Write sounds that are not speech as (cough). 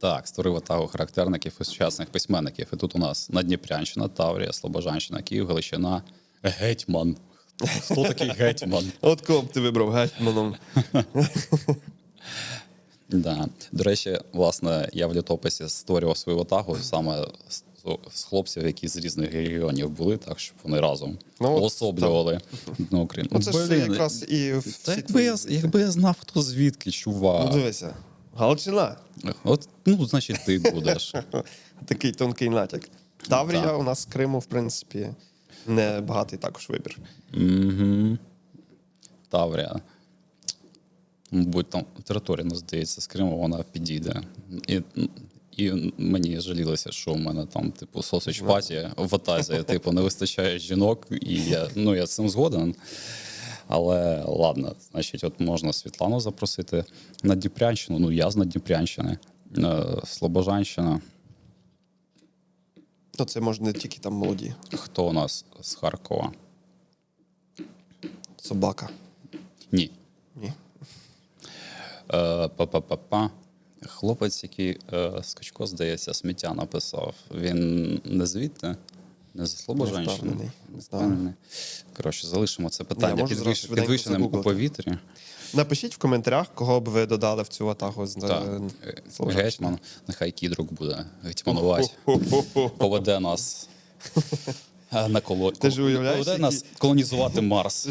Так, створив атагу характерників і сучасних письменників. І тут у нас Надніпрянщина, Таврія, Слобожанщина, Київ, Галичина, Гетьман. Хто такий гетьман? (laughs) От кого б ти вибрав гетьманом? (laughs) Да. До речі, власне, я в літописі створював свою атагу саме з, з хлопців, які з різних регіонів були, так щоб вони разом Ну, на Україну. Ну, це ж якраз і в Та якби я, якби я знав, хто звідки, чувак. Ну, дивися. Галичина. От, ну, значить, ти будеш. (laughs) Такий тонкий натяк. Таврія Так. у нас з Криму, в принципі, не багатий також вибір. Угу. Таврія. Мабуть, там територія, ну, здається, з Криму вона підійде. І, і мені жалілося, що у мене там, типу, сосич паті в Атазі, типу, не вистачає жінок, і я, ну, я з цим згоден. Але ладно, значить, от можна Світлану запросити на Дніпрянщину. Ну, я з Надніпрянщини, е, Слобожанщина. Ну, це може не тільки там молоді. Хто у нас з Харкова? Собака. Ні. Ні. Е, Па-па-па-па. Хлопець, який е, Скачко, здається, сміття написав. Він не звідти, не з Не впевнений. Не впевнений. Коротше, залишимо це питання підвищ... підвищеним у повітрі. Напишіть в коментарях, кого б ви додали в цю ватагу з Так. е, Е. Гетьман, нехай кідрук буде гетьманувати, поведе нас е, на коло... Ти ж уявляєш, поведе нас колонізувати Марс.